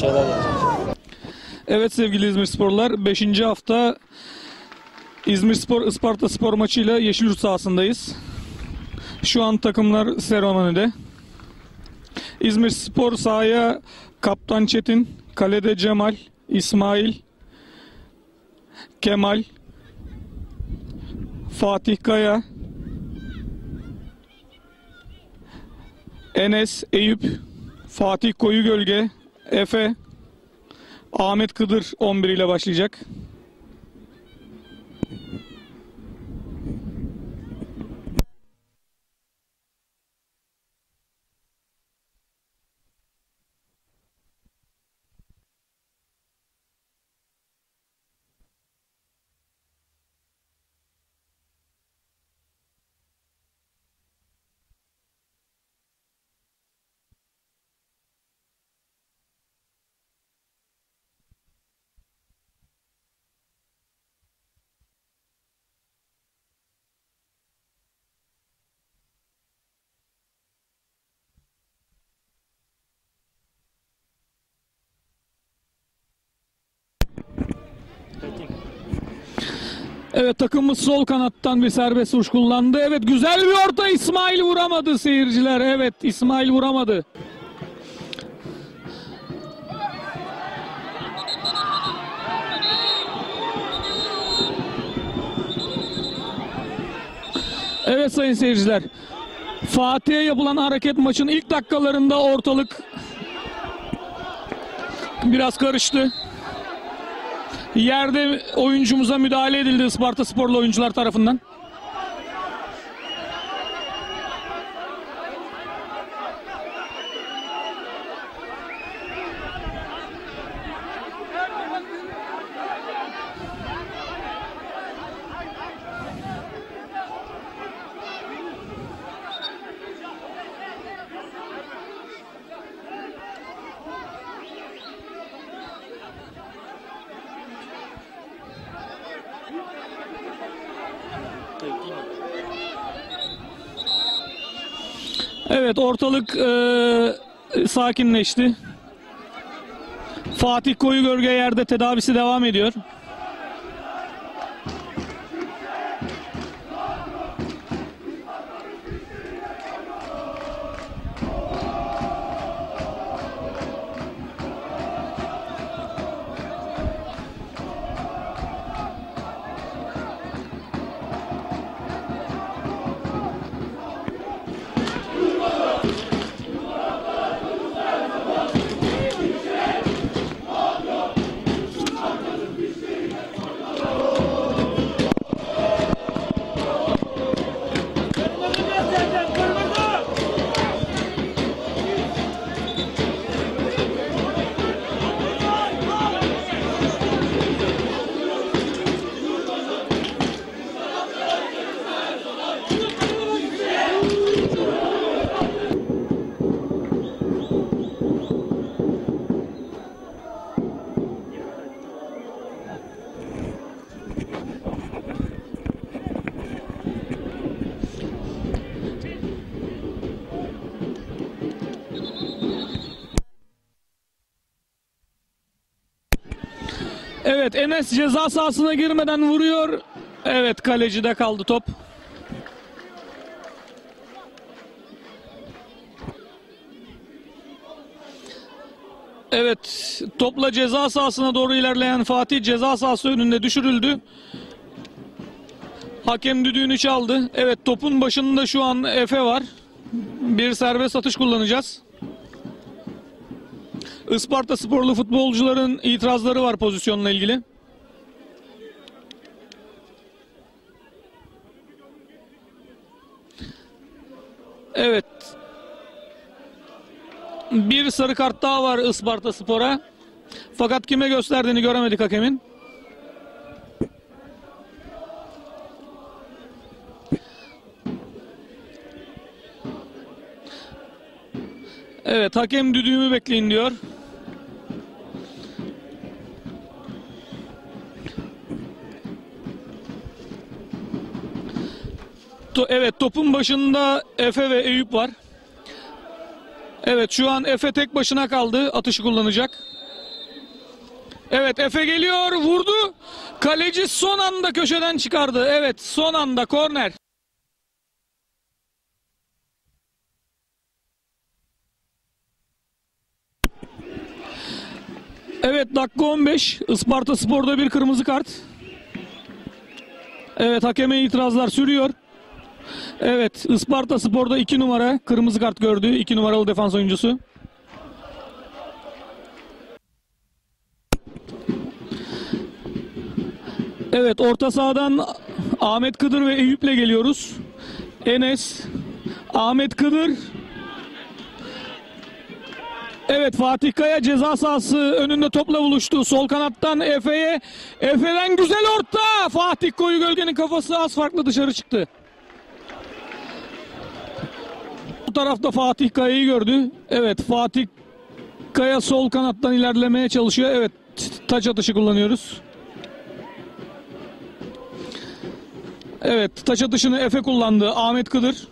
şeyler gelecek. Evet sevgili İzmir Sporlar 5. hafta İzmir Spor Isparta Spor maçıyla Yeşilyurt sahasındayız. Şu an takımlar seremonide. İzmir Spor sahaya Kaptan Çetin, kalede Cemal, İsmail, Kemal, Fatih Kaya, Enes, Eyüp, Fatih Koyu Gölge, Efe, Ahmet Kıdır 11 ile başlayacak. Evet takımımız sol kanattan bir serbest vuruş kullandı. Evet güzel bir orta İsmail vuramadı seyirciler. Evet İsmail vuramadı. Evet sayın seyirciler. Fatih'e yapılan hareket maçın ilk dakikalarında ortalık biraz karıştı. Yerde oyuncumuza müdahale edildi Isparta Sporlu oyuncular tarafından. Evet ortalık eee, sakinleşti. Fatih Koyu Gölge yerde tedavisi devam ediyor. Evet Enes ceza sahasına girmeden vuruyor. Evet kalecide kaldı top. Evet topla ceza sahasına doğru ilerleyen Fatih ceza sahası önünde düşürüldü. Hakem düdüğünü çaldı. Evet topun başında şu an Efe var. Bir serbest atış kullanacağız. Isparta sporlu futbolcuların itirazları var pozisyonla ilgili. Evet. Bir sarı kart daha var Isparta Spor'a. Fakat kime gösterdiğini göremedik hakemin. Evet hakem düdüğümü bekleyin diyor. To- evet topun başında Efe ve Eyüp var. Evet şu an Efe tek başına kaldı. Atışı kullanacak. Evet Efe geliyor vurdu. Kaleci son anda köşeden çıkardı. Evet son anda korner. Evet dakika 15. Isparta Spor'da bir kırmızı kart. Evet hakeme itirazlar sürüyor. Evet Isparta Spor'da 2 numara kırmızı kart gördü. 2 numaralı defans oyuncusu. Evet orta sahadan Ahmet Kıdır ve Eyüp'le geliyoruz. Enes, Ahmet Kıdır. Evet Fatih Kaya ceza sahası önünde topla buluştu. Sol kanattan Efe'ye. Efe'den güzel orta. Fatih Koyu Gölge'nin kafası az farklı dışarı çıktı. Bu tarafta Fatih Kaya'yı gördü. Evet Fatih Kaya sol kanattan ilerlemeye çalışıyor. Evet taç atışı kullanıyoruz. Evet taç atışını Efe kullandı. Ahmet Kıdır.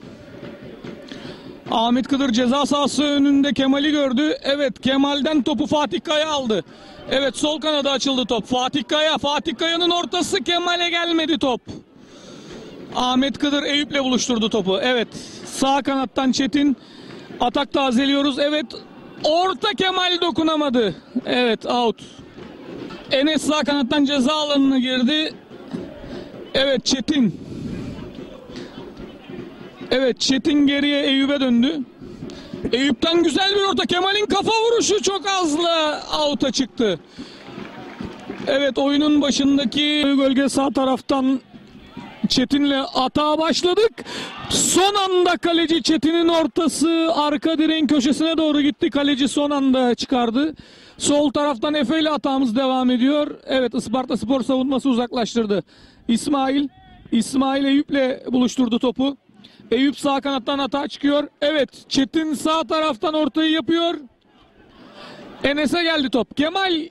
Ahmet Kıdır ceza sahası önünde Kemal'i gördü. Evet Kemal'den topu Fatih Kaya aldı. Evet sol kanada açıldı top. Fatih Kaya. Fatih Kaya'nın ortası Kemal'e gelmedi top. Ahmet Kıdır Eyüp'le buluşturdu topu. Evet sağ kanattan Çetin. Atak tazeliyoruz. Evet orta Kemal dokunamadı. Evet out. Enes sağ kanattan ceza alanına girdi. Evet Çetin. Evet Çetin geriye Eyüp'e döndü. Eyüp'ten güzel bir orta. Kemal'in kafa vuruşu çok azla out'a çıktı. Evet oyunun başındaki gölge sağ taraftan Çetin'le atağa başladık. Son anda kaleci Çetin'in ortası arka direğin köşesine doğru gitti. Kaleci son anda çıkardı. Sol taraftan Efe ile atağımız devam ediyor. Evet Isparta Spor savunması uzaklaştırdı. İsmail, İsmail Eyüp'le buluşturdu topu. Eyüp sağ kanattan atağa çıkıyor. Evet Çetin sağ taraftan ortayı yapıyor. Enes'e geldi top. Kemal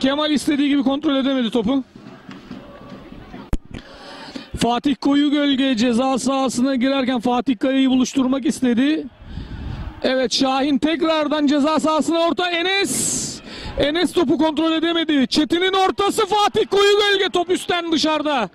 Kemal istediği gibi kontrol edemedi topu. Fatih Koyu Gölge ceza sahasına girerken Fatih Kaya'yı buluşturmak istedi. Evet Şahin tekrardan ceza sahasına orta Enes. Enes topu kontrol edemedi. Çetin'in ortası Fatih Koyu Gölge top üstten dışarıda.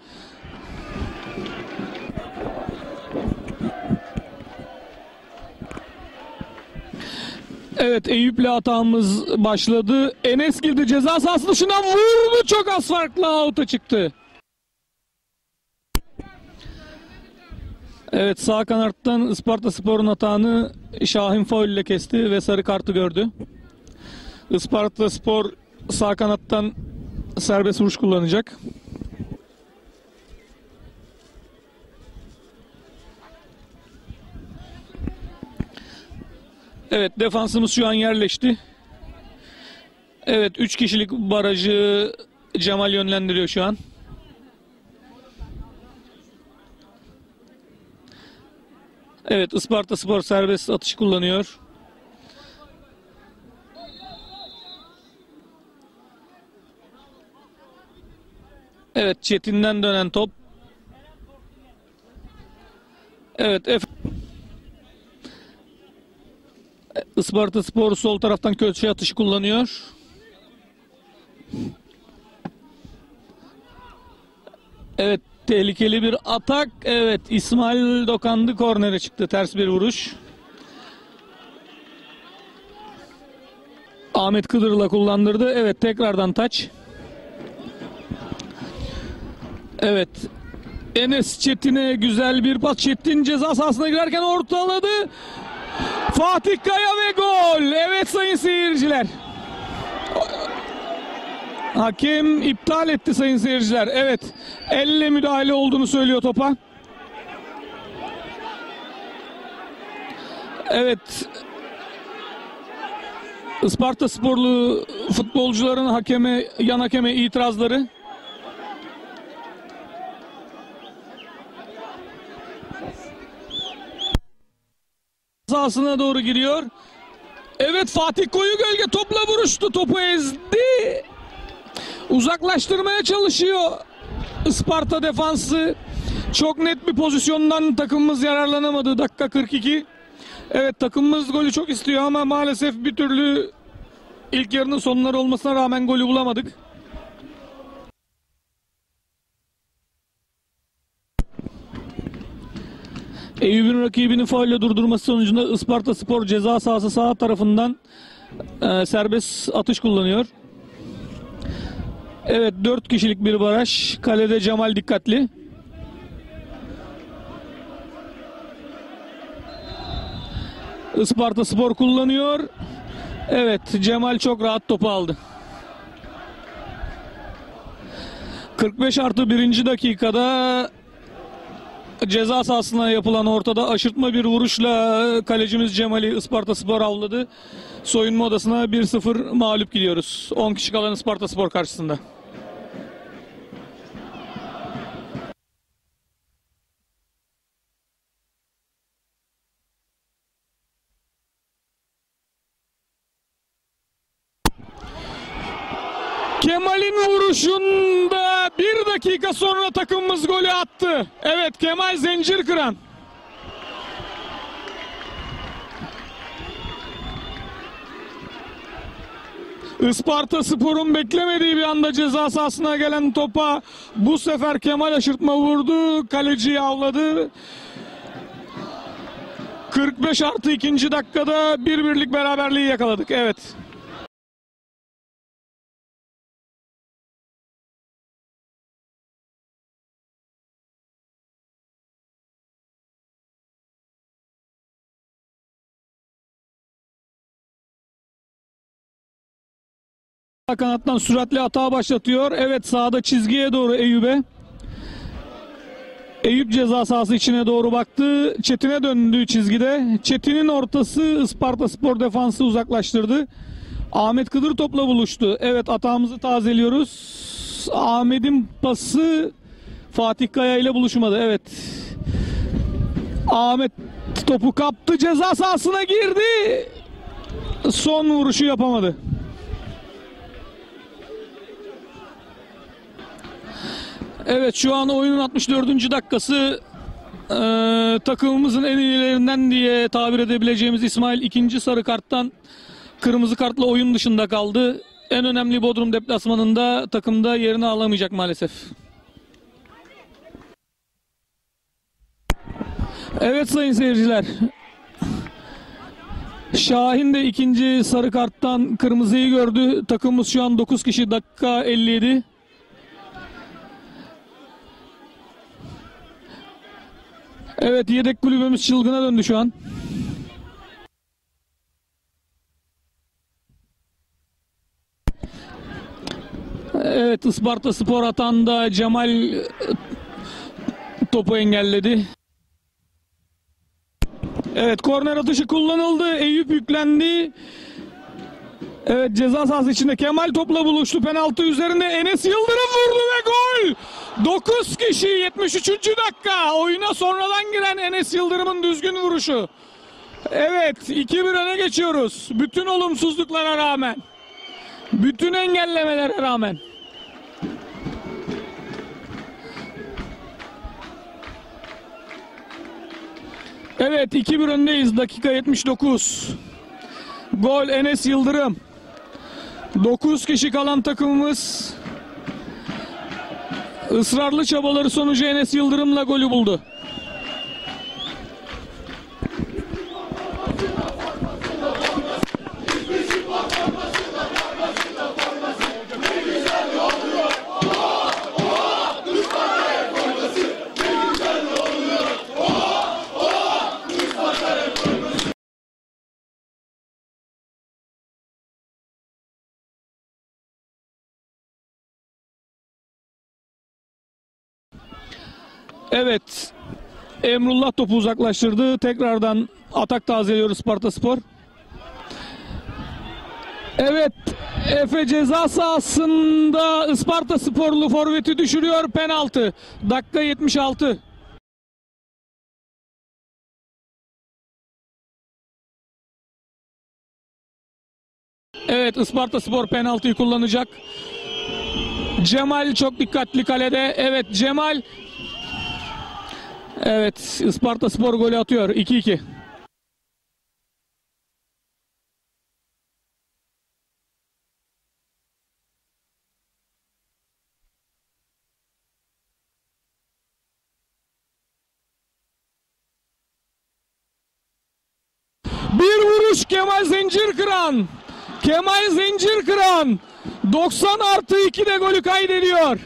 Evet Eyüp'le hatamız başladı. Enes girdi ceza sahası dışına vurdu. Çok az farklı out'a çıktı. Evet sağ kanattan Isparta Spor'un atağını Şahin faul ile kesti ve sarı kartı gördü. Isparta Spor sağ kanattan serbest vuruş kullanacak. Evet defansımız şu an yerleşti. Evet 3 kişilik barajı Cemal yönlendiriyor şu an. Evet Isparta Spor serbest atış kullanıyor. Evet Çetin'den dönen top. Evet F Isparta Spor sol taraftan köşe atışı kullanıyor. Evet tehlikeli bir atak. Evet İsmail dokandı kornere çıktı. Ters bir vuruş. Ahmet Kıdır'la kullandırdı. Evet tekrardan taç. Evet. Enes Çetin'e güzel bir pas. Çetin ceza sahasına girerken ortaladı. Fatih Kaya ve gol. Evet sayın seyirciler. Hakem iptal etti sayın seyirciler. Evet. Elle müdahale olduğunu söylüyor topa. Evet. Isparta sporlu futbolcuların hakeme, yan hakeme itirazları. sahasına doğru giriyor. Evet Fatih Koyu Gölge topla vuruştu. Topu ezdi. Uzaklaştırmaya çalışıyor. Isparta defansı. Çok net bir pozisyondan takımımız yararlanamadı. Dakika 42. Evet takımımız golü çok istiyor ama maalesef bir türlü İlk yarının sonları olmasına rağmen golü bulamadık. Eyüp'ün rakibini faulle durdurması sonucunda Isparta Spor ceza sahası sağ tarafından e, serbest atış kullanıyor. Evet 4 kişilik bir baraj. Kalede Cemal dikkatli. Isparta Spor kullanıyor. Evet Cemal çok rahat topu aldı. 45 artı birinci dakikada ceza sahasına yapılan ortada aşırtma bir vuruşla kalecimiz Cemal'i Isparta Spor avladı. Soyunma odasına 1-0 mağlup gidiyoruz. 10 kişi kalan Isparta Spor karşısında. Kemal'in vuruşunda bir dakika sonra takımımız golü attı. Evet Kemal zincir kıran. Isparta Spor'un beklemediği bir anda ceza sahasına gelen topa bu sefer Kemal aşırtma vurdu. Kaleciyi avladı. 45 artı ikinci dakikada bir birlik beraberliği yakaladık. Evet. Kanattan süratli atağa başlatıyor. Evet sağda çizgiye doğru Eyüp'e. Eyüp ceza sahası içine doğru baktı. Çetin'e döndü çizgide. Çetin'in ortası Isparta Spor defansı uzaklaştırdı. Ahmet Kıdır topla buluştu. Evet atağımızı tazeliyoruz. Ahmet'in pası Fatih Kaya ile buluşmadı. Evet. Ahmet topu kaptı. Ceza sahasına girdi. Son vuruşu yapamadı. Evet şu an oyunun 64. dakikası Ee, takımımızın en iyilerinden diye tabir edebileceğimiz İsmail ikinci sarı karttan kırmızı kartla oyun dışında kaldı. En önemli Bodrum deplasmanında takımda yerini alamayacak maalesef. Evet sayın seyirciler. Şahin de ikinci sarı karttan kırmızıyı gördü. Takımımız şu an 9 kişi dakika 57. Evet yedek kulübümüz çılgına döndü şu an. Evet Isparta Spor atanda Cemal e, topu engelledi. Evet korner atışı kullanıldı. Eyüp yüklendi. Evet ceza sahası içinde Kemal topla buluştu. Penaltı üzerinde Enes Yıldırım vurdu ve gol. 9 kişi 73. dakika. Oyuna sonradan giren Enes Yıldırım'ın düzgün vuruşu. Evet 2-1 öne geçiyoruz. Bütün olumsuzluklara rağmen. Bütün engellemelere rağmen. Evet 2-1 öndeyiz. Dakika 79. Gol Enes Yıldırım. 9 kişi kalan takımımız ısrarlı çabaları sonucu Enes Yıldırım'la golü buldu. Evet. Emrullah topu uzaklaştırdı. Tekrardan atak tazeliyor Sparta Spor. Evet. Efe ceza sahasında Isparta Sporlu forveti düşürüyor. Penaltı. Dakika 76. Evet Isparta Spor penaltıyı kullanacak. Cemal çok dikkatli kalede. Evet Cemal Evet Isparta Spor golü atıyor 2-2. Bir vuruş Kemal Zincir kıran. Kemal Zincir kıran. 90 artı 2'de golü kaydediyor.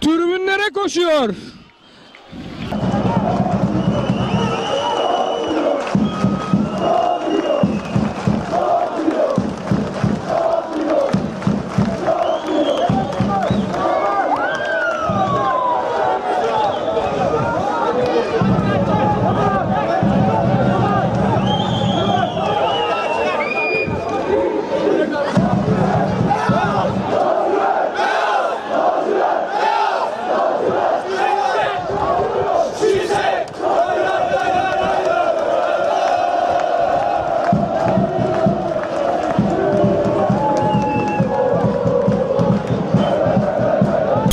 Tribünlere koşuyor.